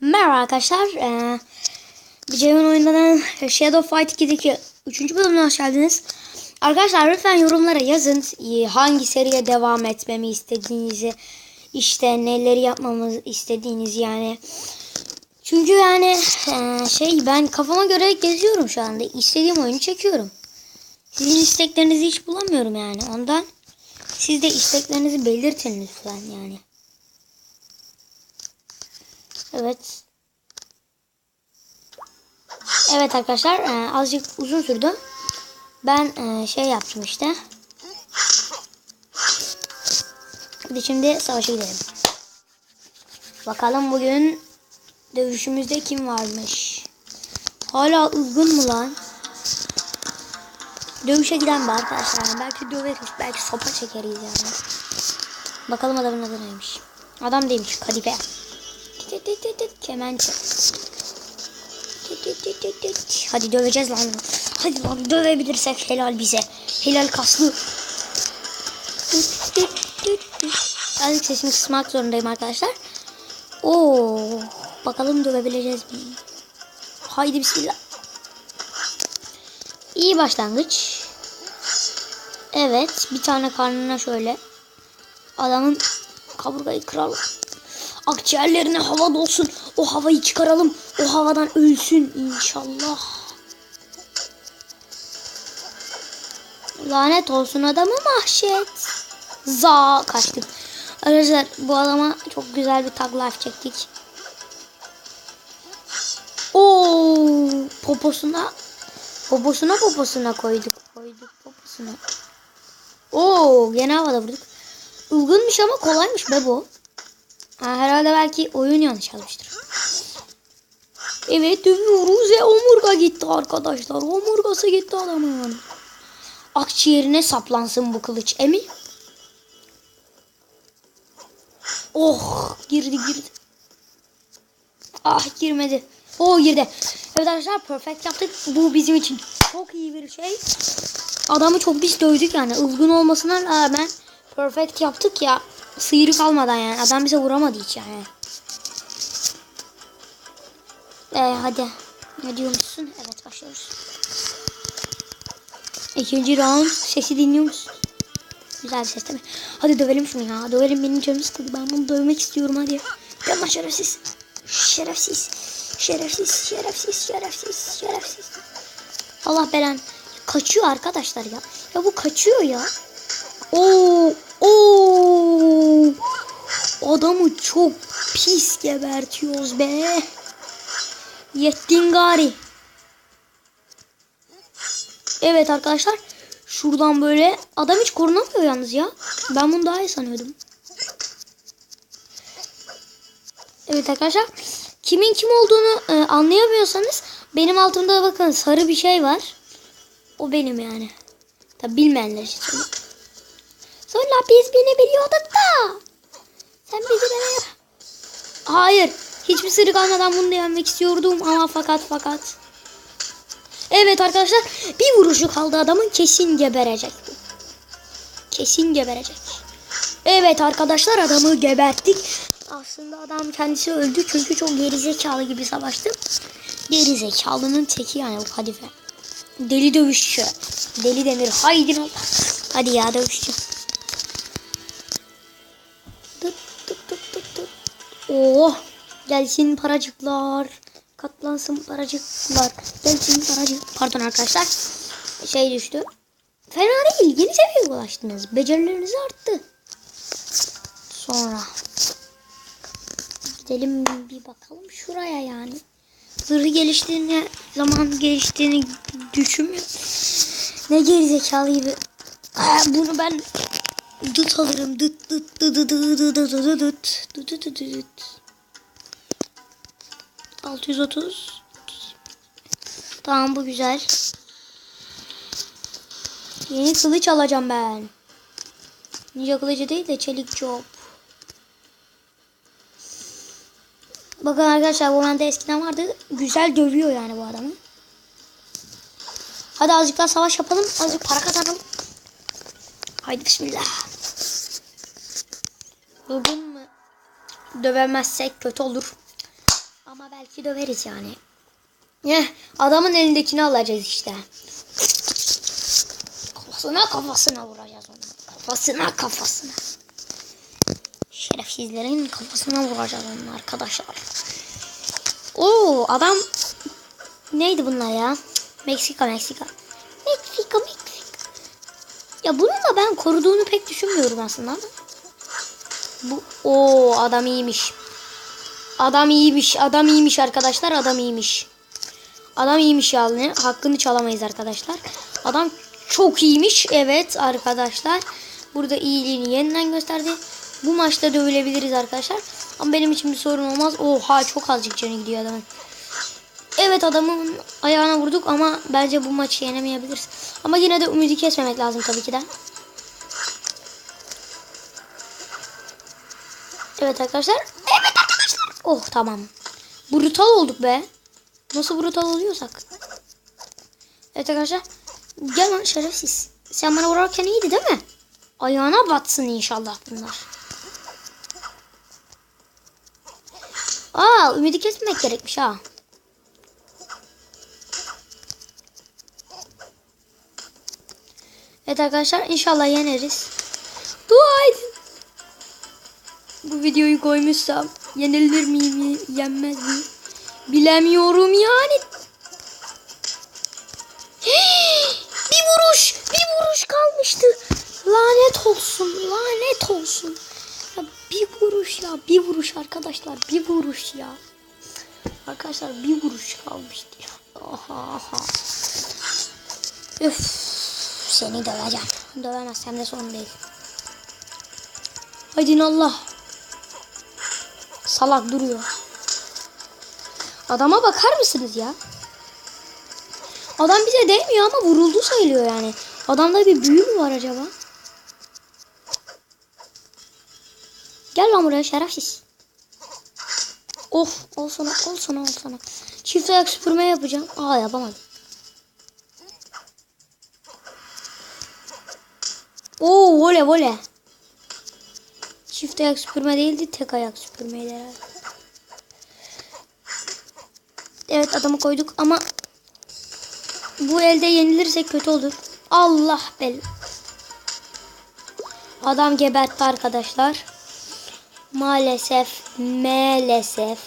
Merhaba arkadaşlar. Ee, Ceyhun oyundan Shadow Fight 2'deki 3. bölümüne hoş geldiniz. Arkadaşlar lütfen yorumlara yazın ee, hangi seriye devam etmemi istediğinizi, işte neleri yapmamı istediğiniz yani. Çünkü yani ee, şey ben kafama göre geziyorum şu anda. İstediğim oyunu çekiyorum. Sizin isteklerinizi hiç bulamıyorum yani. Ondan siz de isteklerinizi belirtin lütfen yani. Evet. Evet arkadaşlar e, azıcık uzun sürdü. Ben e, şey yaptım işte. Hadi şimdi savaşa gidelim. Bakalım bugün dövüşümüzde kim varmış? Hala ılgın mı lan? Dövüşe giden mi arkadaşlar? Belki döveriz, belki sopa çekeriz yani. Bakalım adamın adı neymiş? Adam değilmiş, kadife. Tit tit tit tit, Kemençe. Tit tit tit tit tit. Hadi döveceğiz lan. Hadi lan dövebilirsek helal bize. Helal kaslı. Tit tit tit tit. Azıcık sesimi kısmak zorundayım arkadaşlar. Oo, bakalım dövebileceğiz mi? Haydi bismillah. İyi başlangıç. Evet, bir tane karnına şöyle. Adamın kaburgayı kıralım. Akciğerlerine hava dolsun. O havayı çıkaralım. O havadan ölsün inşallah. Lanet olsun adamı mahşet. Za kaçtık. Arkadaşlar bu adama çok güzel bir tag life çektik. Oo poposuna poposuna poposuna koyduk. Koyduk poposuna. Oo gene havada vurduk. Ilgınmış ama kolaymış be bu. Ha, herhalde belki oyun yanlış yazmıştır. Evet dövüyoruz ve omurga gitti arkadaşlar. Omurgası gitti adamın. Akciğerine saplansın bu kılıç. Emin. Oh girdi girdi. Ah girmedi. Oh girdi. Evet arkadaşlar perfect yaptık. Bu bizim için çok iyi bir şey. Adamı çok biz dövdük yani. Ilgın olmasına rağmen perfect yaptık ya. Sıyrık almadan yani. Adam bize vuramadı hiç yani. Ee, hadi. Ne diyormuşsun? Evet başlıyoruz. İkinci round. Sesi dinliyor musun? Güzel ses değil mi? Hadi dövelim şunu ya. Dövelim benim canım sıkıldı. Ben bunu dövmek istiyorum hadi. Yapma şerefsiz. Şerefsiz. Şerefsiz. Şerefsiz. Şerefsiz. Şerefsiz. Allah belen. Kaçıyor arkadaşlar ya. Ya bu kaçıyor ya. Oo. Oo. Adamı çok pis gebertiyoruz be. Yettin gari. Evet arkadaşlar. Şuradan böyle adam hiç korunamıyor yalnız ya. Ben bunu daha iyi sanıyordum. Evet arkadaşlar. Kimin kim olduğunu e, anlayamıyorsanız benim altımda bakın sarı bir şey var. O benim yani. Tabi bilmeyenler için. Sonra biz beni biliyorduk da. Sen bizi bana... Hayır. Hiçbir sırrı kalmadan bunu da yenmek istiyordum ama fakat fakat. Evet arkadaşlar bir vuruşu kaldı adamın kesin geberecek. Kesin geberecek. Evet arkadaşlar adamı geberttik. Aslında adam kendisi öldü çünkü çok gerizekalı gibi savaştı. Gerizekalının teki yani bu kadife. Deli dövüşçü. Deli demir. Haydi. Hadi ya dövüşçü. Oh. Gelsin paracıklar. Katlansın paracıklar. Gelsin paracık. Pardon arkadaşlar. Şey düştü. Fena değil. Yeni seviyeye ulaştınız. Becerileriniz arttı. Sonra. Gidelim bir bakalım şuraya yani. Zırhı geliştiğini, zaman geliştiğini düşünmüyor. Ne gerizekalı gibi. Aa, bunu ben dıt alırım. Dıt dıt dıt dıt dıt dıt dıt dıt dıt dıt dıt dıt 630 Tamam bu güzel. Yeni kılıç alacağım ben. Ninja kılıcı değil de çelik job. Bakın arkadaşlar bu bende eskiden vardı. Güzel dövüyor yani bu adamı. Hadi azıcık daha savaş yapalım. Azıcık para kazanalım. Haydi bismillah. Bugün mü dövemezsek kötü olur. Ama belki döveriz yani. Eh, adamın elindekini alacağız işte. Kafasına kafasına vuracağız onu. Kafasına kafasına. Şerefsizlerin kafasına vuracağız onu arkadaşlar. Oo adam neydi bunlar ya? Meksika Meksika. Meksika Meksika. Ya bunun da ben koruduğunu pek düşünmüyorum aslında. Bu o adam iyiymiş. Adam iyiymiş. Adam iyiymiş arkadaşlar. Adam iyiymiş. Adam iyiymiş yani. Hakkını çalamayız arkadaşlar. Adam çok iyiymiş. Evet arkadaşlar. Burada iyiliğini yeniden gösterdi. Bu maçta dövülebiliriz arkadaşlar. Ama benim için bir sorun olmaz. Oha çok azıcık canı gidiyor adamın. Evet adamın ayağına vurduk ama bence bu maçı yenemeyebiliriz. Ama yine de ümidi kesmemek lazım tabii ki de. Evet arkadaşlar. Evet arkadaşlar. Oh tamam. Brutal olduk be. Nasıl brutal oluyorsak. Evet arkadaşlar. Gel lan şerefsiz. Sen bana vurarken iyiydi değil mi? Ayağına batsın inşallah bunlar. Aa ümidi kesmemek gerekmiş ha. Evet arkadaşlar inşallah yeneriz. Dua edin. Bu videoyu koymuşsam yenilir miyim yenmez miyim? Bilemiyorum yani. bir vuruş bir vuruş kalmıştı. Lanet olsun lanet olsun. Ya bir vuruş ya bir vuruş arkadaşlar bir vuruş ya. Arkadaşlar bir vuruş kalmıştı ya. Aha aha. Üf, seni döveceğim. Dövemezsem de sorun değil. Haydi Allah. Salak duruyor. Adama bakar mısınız ya? Adam bize değmiyor ama vuruldu sayılıyor yani. Adamda bir büyü mü var acaba? Gel lan buraya şerefsiz. Of ol sana ol sana ol sana. Çift ayak süpürme yapacağım. Aa yapamadım. Vole vole. Çift ayak süpürme değildi tek ayak süpürmeydi herhalde. Evet adamı koyduk ama bu elde yenilirsek kötü olur. Allah bel. Adam gebertti arkadaşlar. Maalesef, maalesef.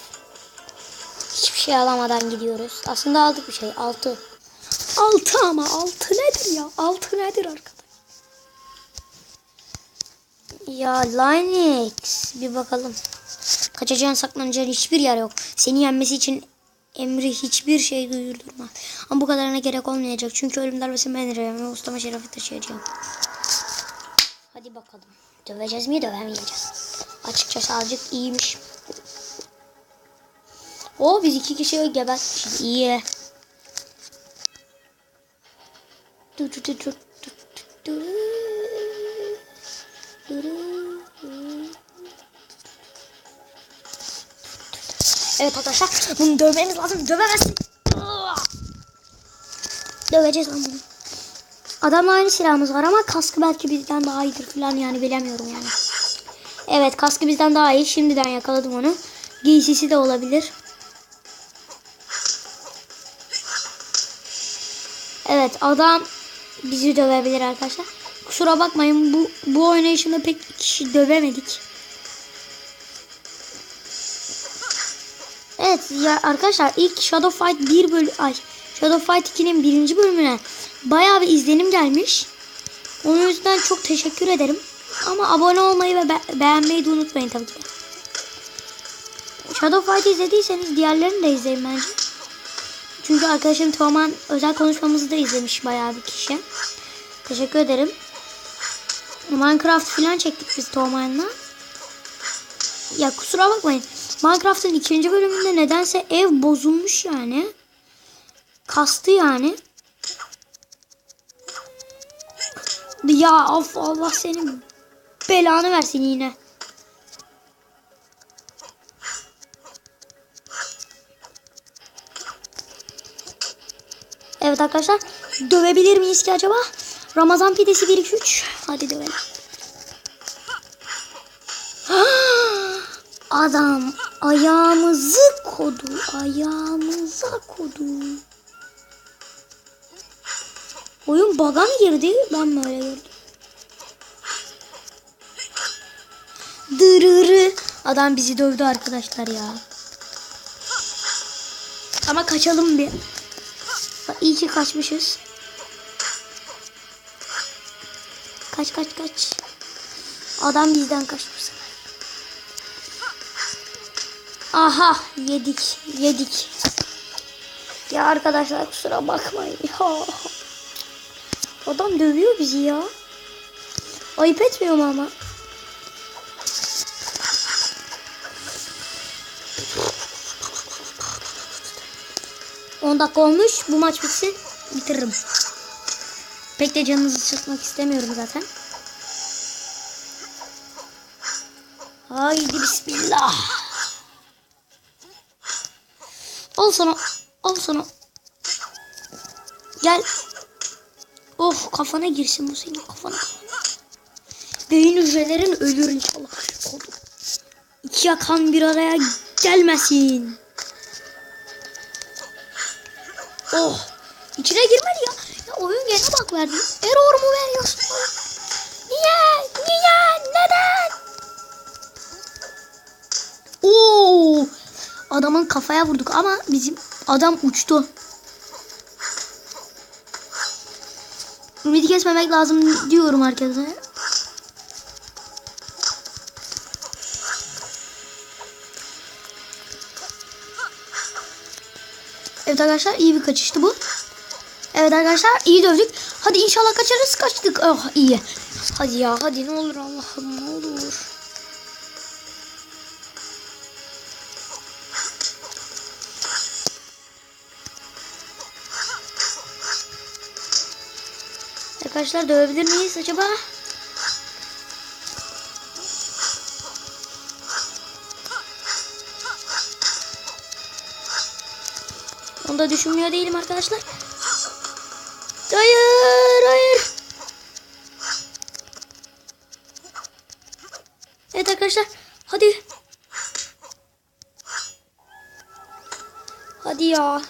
Hiçbir şey alamadan gidiyoruz. Aslında aldık bir şey. Altı. Altı ama altı nedir ya? Altı nedir arkadaş? Ya Linux bir bakalım. Kaçacağın saklanacağın hiçbir yer yok. Seni yenmesi için emri hiçbir şey duyurdurmaz. Ama bu kadarına gerek olmayacak. Çünkü ölüm darbesi ben ve ustama şerefi taşıyacağım. Hadi bakalım. Döveceğiz mi dövemeyeceğiz. Açıkçası azıcık iyiymiş. O biz iki kişi gebertmişiz. İyi. Dur dur dur dur dur dur. Evet arkadaşlar bunu dövmemiz lazım. Dövemezsin. Döveceğiz lan bunu. Adamla aynı silahımız var ama kaskı belki bizden daha iyidir falan yani bilemiyorum yani. Evet kaskı bizden daha iyi. Şimdiden yakaladım onu. Giysisi de olabilir. Evet adam bizi dövebilir arkadaşlar. Kusura bakmayın bu bu oynayışında pek kişi dövemedik. Evet ya arkadaşlar ilk Shadow Fight 1 bölüm ay Shadow Fight 2'nin birinci bölümüne bayağı bir izlenim gelmiş. Onun yüzden çok teşekkür ederim. Ama abone olmayı ve be beğenmeyi de unutmayın tabii ki. Shadow Fight izlediyseniz diğerlerini de izleyin bence. Çünkü arkadaşım Teoman özel konuşmamızı da izlemiş bayağı bir kişi. Teşekkür ederim. Minecraft falan çektik biz Teoman'la. Ya kusura bakmayın. Minecraft'ın ikinci bölümünde nedense ev bozulmuş yani. Kastı yani. Ya of Allah senin belanı versin yine. Evet arkadaşlar. Dövebilir miyiz ki acaba? Ramazan pidesi 1 2 3. Hadi dövelim. Adam ayağımızı kodu. Ayağımıza kodu. Oyun baga mı girdi? Ben mi öyle gördüm? Dırırı. Adam bizi dövdü arkadaşlar ya. Ama kaçalım bir. İyi ki kaçmışız. Kaç kaç kaç. Adam bizden kaçmış. Aha yedik yedik. Ya arkadaşlar kusura bakmayın. Ya. Adam dövüyor bizi ya. Ayıp etmiyor mu ama? On dakika olmuş. Bu maç bitsin. Bitiririm. Pek de canınızı sıkmak istemiyorum zaten. Haydi bismillah. Al sana. Al sana. Gel. Of kafana girsin bu senin kafana. Beyin hücrelerin ölür inşallah. İki yakan bir araya gelmesin. Oh. İçine girmedi oyun gene bak verdi. Error mu veriyorsun? Niye? Niye? Neden? Oo! Adamın kafaya vurduk ama bizim adam uçtu. Ümidi kesmemek lazım diyorum herkese. Evet arkadaşlar iyi bir kaçıştı bu. Evet arkadaşlar iyi dövdük. Hadi inşallah kaçarız. Kaçtık. Oh iyi. Hadi ya hadi ne olur Allah'ım ne olur. Arkadaşlar dövebilir miyiz acaba? Onu da düşünmüyor değilim arkadaşlar. Hayır, hayır. Evet arkadaşlar. Hadi. Hadi ya.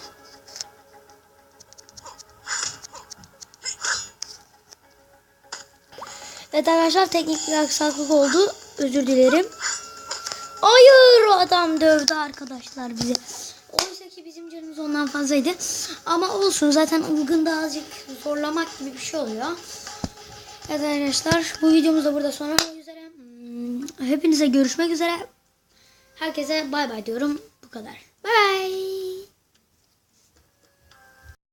Evet arkadaşlar teknik bir aksaklık oldu. Özür dilerim. Hayır adam dövdü arkadaşlar bize. Bizim canımız ondan fazlaydı. Ama olsun zaten Ilgın'da azıcık zorlamak gibi bir şey oluyor. Evet arkadaşlar bu videomuz da burada sona üzere. Hmm, Hepinize görüşmek üzere. Herkese bay bay diyorum. Bu kadar. Bay bay.